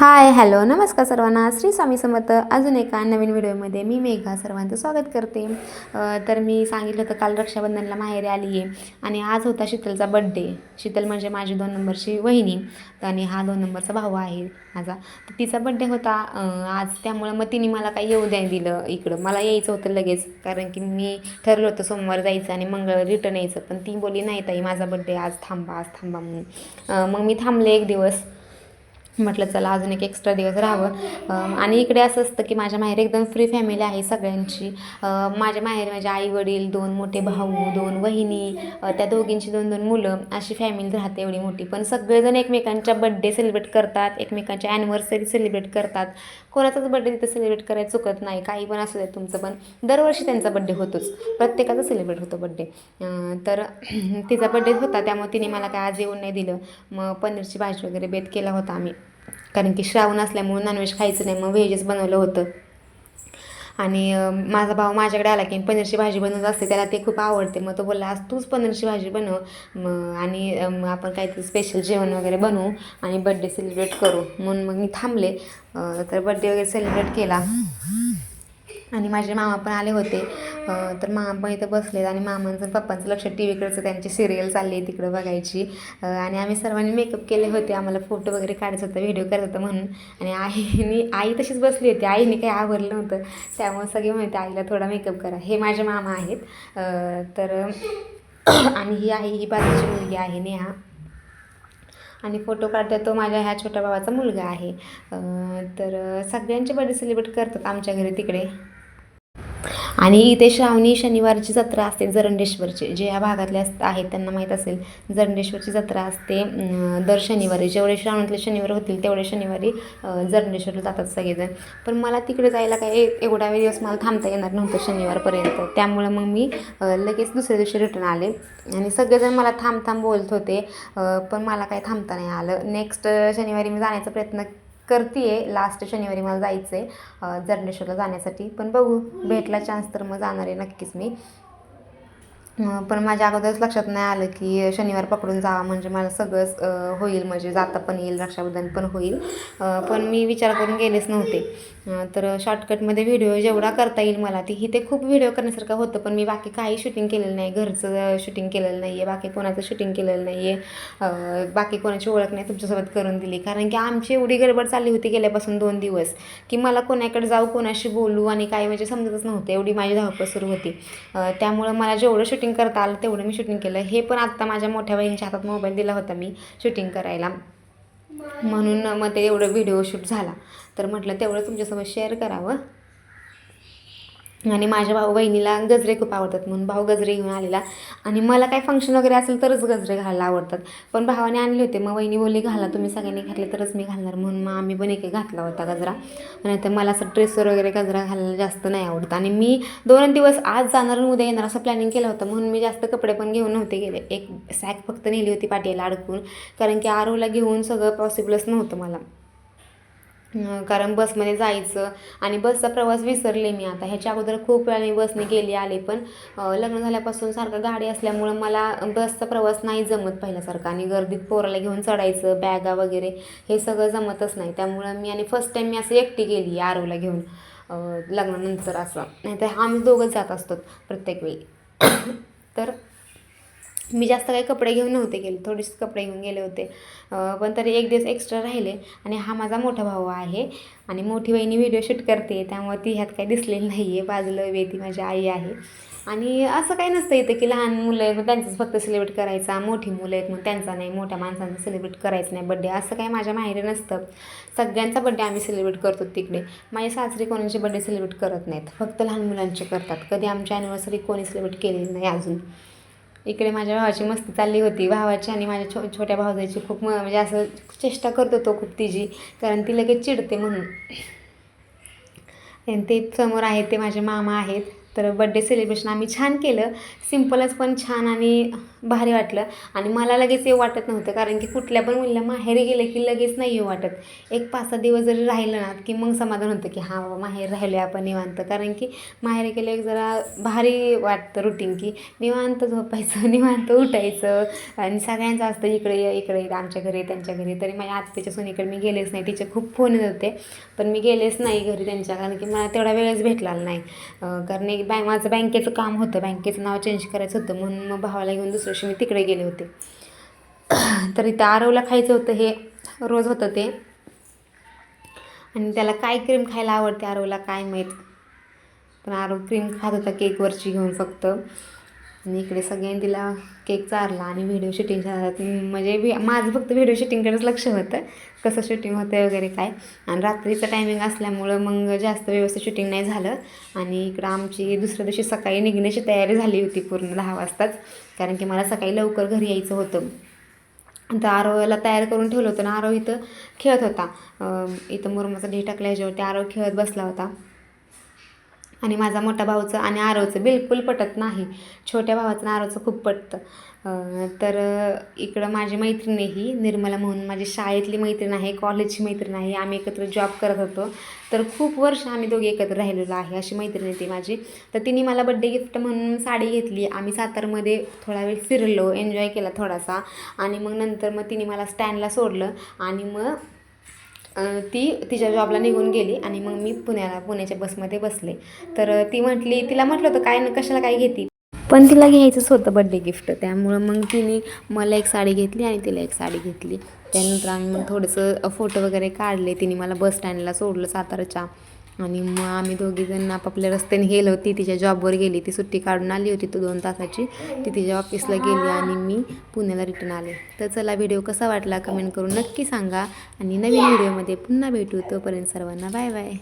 Hi hello नमस्कार सर्वांना. श्री स्वामी समर्थ. अजून एका नवीन व्हिडिओमध्ये मी मेघा सर्वांचं स्वागत करते. तर मी सांगितलं होतं काल रक्षाबंधनला माहेरी आली आहे आणि आज होता शीतलचा बड्डे शीतल म्हणजे माझी दोन नंबरची वहिनी. आणि हा दोन नंबरचा भाऊ आहे माझा. तर तिचा बड्डे होता. आज त्यामुळं मग तिने मला काही येऊ द्या दिलं इकडं. मला यायचं होतं लगेच कारण की मी ठरलं होतं सोमवार जायचं आणि मंगळ रिटर्न यायचं. पण ती बोली नाही ताई माझा बड्डे आज थांबा आज थांबा म्हणून. मग मी थांबले एक दिवस. म्हटलं चला अजून एक एक्स्ट्रा दिवस राहावं. आणि इकडे असं असतं की माझ्या माहेर एकदम फ्री फॅमिली आहे सगळ्यांची. माझ्या माहेर माझे आई वडील दोन मोठे भाऊ दोन वहिनी त्या दोघींची दोन दोन मुलं अशी फॅमिली राहते एवढी मोठी. पण सगळेजण एकमेकांच्या बड्डे सेलिब्रेट करतात एकमेकांच्या ॲनिव्हर्सरी सेलिब्रेट करतात. कोणाचाच बड्डे तिथं सेलिब्रेट करायला चुकत नाही काही पण असू दे तुमचं पण. दरवर्षी त्यांचा बड्डे होतोच. प्रत्येकाचा सेलिब्रेट होतो बड्डे तर तिचा बड्डे होता त्यामुळे तिने मला काय आज येऊन नाही दिलं. मग पनीरची भाजी वगैरे बेत केला होता आम्ही. कारण की श्रावण असल्यामुळे नॉनव्हेज खायचं नाही मग व्हेजच बनवलं होतं. आणि माझा भाऊ माझ्याकडे आला की पनीरची भाजी बनवत असते त्याला ते खूप आवडते. मग तो बोलला आज तूच पनीरची भाजी बनव. मग आणि मग आपण काहीतरी स्पेशल जेवण वगैरे बनवू आणि बड्डे सेलिब्रेट करू. म्हणून मग मी थांबले. तर बड्डे वगैरे सेलिब्रेट केला. आणि माझे मामा पण आले होते. तर मामा पण इथं बसलेत आणि मामांचं आणि पप्पांचं लक्ष टी व्हीकडचं त्यांची सिरियल चालली आहे तिकडं बघायची. आणि आम्ही सर्वांनी मेकअप केले होते. आम्हाला फोटो वगैरे काढायचं होतं व्हिडिओ करायचं होतं म्हणून. आणि आईने आई तशीच बसली होती. आईने काही आवरलं नव्हतं. त्यामुळे सगळे म्हणते आईला थोडा मेकअप करा. हे माझे मामा आहेत. तर आणि ही आहे ही बाजूची मुलगी आहे नेहा. आणि फोटो काढतो तो माझ्या ह्या छोट्या भावाचा मुलगा आहे. तर सगळ्यांचे बर्थडे सेलिब्रेट करतात आमच्या घरी तिकडे. आणि इथे श्रावणी शनिवारची जत्रा असते जरंडेश्वरची. जे या भागातले आहेत त्यांना माहीत असेल जरंडेश्वरची जत्रा असते दर शनिवारी. जेवढे श्रावणातले शनिवार होतील तेवढे शनिवारी जरंडेश्वरला जातात सगळेजण. पण मला तिकडे जायला काही एवढा वेळ दिवस मला थांबता येणार नव्हतं शनिवारपर्यंत. त्यामुळं मग मी लगेच दुसऱ्या दिवशी रिटर्न आले. आणि सगळेजण मला थांब थांब बोलत होते पण मला काही थांबता नाही आलं. नेक्स्ट शनिवारी मी जाण्याचा प्रयत्न करते आहे लास्ट शनिवारी मला जायचं आहे जर्नेश्वरला जाण्यासाठी. पण बघू भेटला चान्स तर मग जाणार आहे नक्कीच मी. पण माझ्या अगोदरच लक्षात नाही आलं की शनिवार पकडून जावा म्हणजे मला सगळंच होईल. म्हणजे जाता पण येईल रक्षाबंधन पण होईल. पण मी विचार करून गेलेच नव्हते. तर शॉर्टकटमध्ये व्हिडिओ जेवढा करता येईल मला ती इथे खूप व्हिडिओ करण्यासारखं होतं. पण मी बाकी काही शूटिंग केलेलं नाही. घरचं शूटिंग केलेलं नाही आहे बाकी कोणाचं शूटिंग केलेलं नाही आहे बाकी कोणाची ओळख नाही तुमच्यासोबत करून दिली. कारण की आमची एवढी गडबड चालली होती गेल्यापासून दोन दिवस की मला कोणाकडे जाऊ कोणाशी बोलू आणि काही म्हणजे समजतच नव्हतं. एवढी माझी धावपळ सुरू होती. त्यामुळं मला जेवढं शूटिंग करता आलं तेवढं मी शूटिंग केलं. हे पण आत्ता माझ्या मोठ्या बहिणीच्या हातात मोबाईल दिला होता मी शूटिंग करायला. म्हणून मग ते एवढं व्हिडिओ शूट झाला. तर म्हटलं तेवढं तुमच्यासोबत शेअर करावं. आणि माझ्या भाऊ बहिणीला गजरे खूप आवडतात म्हणून भाऊ गजरे घेऊन आलेला. आणि मला काय फंक्शन वगैरे असेल तरच गजरे घालायला आवडतात. पण भावाने आणले होते. मग वहिनी बोलली घाला तुम्ही सगळ्यांनी घातले तरच मी घालणार. म्हणून मग आम्ही पण एक घातला होता गजरा. नाही तर मला असं ड्रेसवर वगैरे गजरा घालायला जास्त नाही आवडत. आणि मी दोन दिवस आज जाणार आणि उद्या येणार असं प्लॅनिंग केलं होतं. म्हणून मी जास्त कपडे पण घेऊन नव्हते गेले. एक सॅक फक्त नेली होती पाटीला अडकून. कारण की आरोला घेऊन सगळं पॉसिबलच नव्हतं मला. कारण बसमध्ये जायचं आणि बसचा प्रवास विसरले मी आता. ह्याच्या अगोदर खूप वेळा मी बसने गेली आले पण लग्न झाल्यापासून सारखं गाडी असल्यामुळं मला बसचा प्रवास नाही जमत पहिल्यासारखा. आणि गर्दीत पोराला घेऊन चढायचं बॅगा वगैरे हे सगळं जमतच नाही. त्यामुळं मी आणि फर्स्ट टाईम मी असं एकटी गेली आरोला घेऊन लग्नानंतर असं. नाही तर आम्ही दोघंच जात असतो प्रत्येक वेळी. तर मी जास्त काही कपडे घेऊन नव्हते गेले थोडेसे कपडे घेऊन गेले होते. पण तरी एक दिवस एक्स्ट्रा राहिले आणि हा माझा मोठा भाऊ आहे आणि मोठी बहिणी व्हिडिओ शूट करते त्यामुळे ती ह्यात काही दिसलेली नाही आहे बाजूला उभी आहे ती माझी आई आहे. आणि असं काही नसतं इथं की लहान मुलं आहेत मग त्यांचंच फक्त सेलिब्रेट करायचा. मोठी मुलं आहेत मग त्यांचा नाही मोठ्या माणसांचा सेलिब्रेट करायचं नाही. बड्डे असं काही माझ्या माहेरी नसतं. सगळ्यांचा बड्डे आम्ही सेलिब्रेट करतो तिकडे. माझे सासरे कोणाचे बड्डे सेलिब्रेट करत नाहीत. फक्त लहान मुलांचे करतात. कधी आमची ॲनिव्हर्सरी कोणी सेलिब्रेट केलेली नाही अजून. इकडे माझ्या भावाची मस्ती चालली होती. भावाची आणि माझ्या छो छोट्या भावजाची खूप म- म्हणजे असं चेष्टा करतो तो खूप तिची कारण ती लगेच चिडते म्हणून. आणि ते समोर आहेत ते माझे मामा आहेत. तर बड्डे सेलिब्रेशन आम्ही छान केलं. सिम्पलच पण छान आणि भारी वाटलं. आणि मला लगेच येऊ वाटत नव्हतं कारण की कुठल्या पण मुलीला माहेरी गेलं की लगेच नाही येऊ वाटत. एक पाच सहा दिवस जरी राहिलं ना की मग समाधान होतं की हां बाबा माहेर राहिलो आपण निवांत. कारण की माहेरी गेलं एक जरा भारी वाटतं रुटीन की निवांत झोपायचं निवांत उठायचं. आणि सगळ्यांचं असतं इकडे ये इकडे आमच्या घरी त्यांच्या घरी. तरी माझ्या आत्याच्या सोनीकडे मी गेलेच नाही. तिचे खूप फोन येत होते. पण मी गेलेच नाही घरी त्यांच्या कारण की मला तेवढा वेळच भेटला नाही. कारण कारण एक बँक माझं बँकेचं काम होतं. बँकेचं नाव चेंज करायचं होतं. म्हणून मग भावाला घेऊन दुसऱ्याशी मी तिकडे गेले होते. तर इथं आरवला खायचं होतं हे रोज होतं ते. आणि त्याला काय क्रीम खायला आवडते आरवला काय माहीत. पण आरव क्रीम खात होता केकवरची घेऊन फक्त. आणि इकडे सगळ्यांनी तिला केक चारला आणि व्हिडिओ शूटिंग म्हणजे व्हि माझं फक्त व्हिडिओ शूटिंगकडेच लक्ष होतं. कसं शूटिंग होतं वगैरे काय. आणि रात्रीचं टायमिंग असल्यामुळं मग जास्त व्यवस्थित शूटिंग नाही झालं. आणि इकडं आमची दुसऱ्या दिवशी सकाळी निघण्याची तयारी झाली होती पूर्ण दहा वाजताच. कारण की मला सकाळी लवकर घरी यायचं होतं. तर आरोला तयार करून ठेवलं होतं ना आरव इथं खेळत होता. इथं मुरमाचा ढी टाकल्या ह्याच्यावरती आरव खेळत बसला होता. आणि माझा मोठा भाऊचं आणि आरवचं बिलकुल पटत नाही. छोट्या भावाचं आणि आरवचं खूप पटतं. तर इकडं माझी मैत्रीण ही निर्मला म्हणून. माझी शाळेतली मैत्रीण आहे कॉलेजची मैत्रीण आहे. आम्ही एकत्र जॉब करत होतो. तर खूप वर्ष आम्ही दोघे एकत्र राहिलेलो आहे. अशी मैत्रीण आहे ती माझी. तर तिने मला बड्डे गिफ्ट म्हणून साडी घेतली. आम्ही सातारमध्ये थोडा वेळ फिरलो एन्जॉय केला थोडासा. आणि मग नंतर मग तिने मला स्टँडला सोडलं. आणि मग ती तिच्या जॉबला निघून गेली आणि मग मी पुण्याला पुण्याच्या बसमध्ये बसले. तर ती म्हटली तिला म्हटलं होतं काय न कशाला काय घेते? पण तिला घ्यायचंच होतं बड्डे गिफ्ट त्यामुळं मग तिने मला एक साडी घेतली आणि तिला एक साडी घेतली. त्यानंतर आम्ही मग थोडंसं फोटो वगैरे काढले. तिने मला बस स्टँडला सोडलं साताराच्या. आणि मग आम्ही दोघीजण आपापल्या रस्त्याने गेलो. ती तिच्या जॉबवर गेली. ती सुट्टी काढून आली होती. तो दोन तासाची. ती तिच्या ऑफिसला गेली आणि मी पुण्याला रिटर्न आले. तर चला व्हिडिओ कसा वाटला? कमेंट करून नक्की सांगा. आणि नवीन व्हिडिओमध्ये पुन्हा भेटू. तोपर्यंत सर्वांना बाय बाय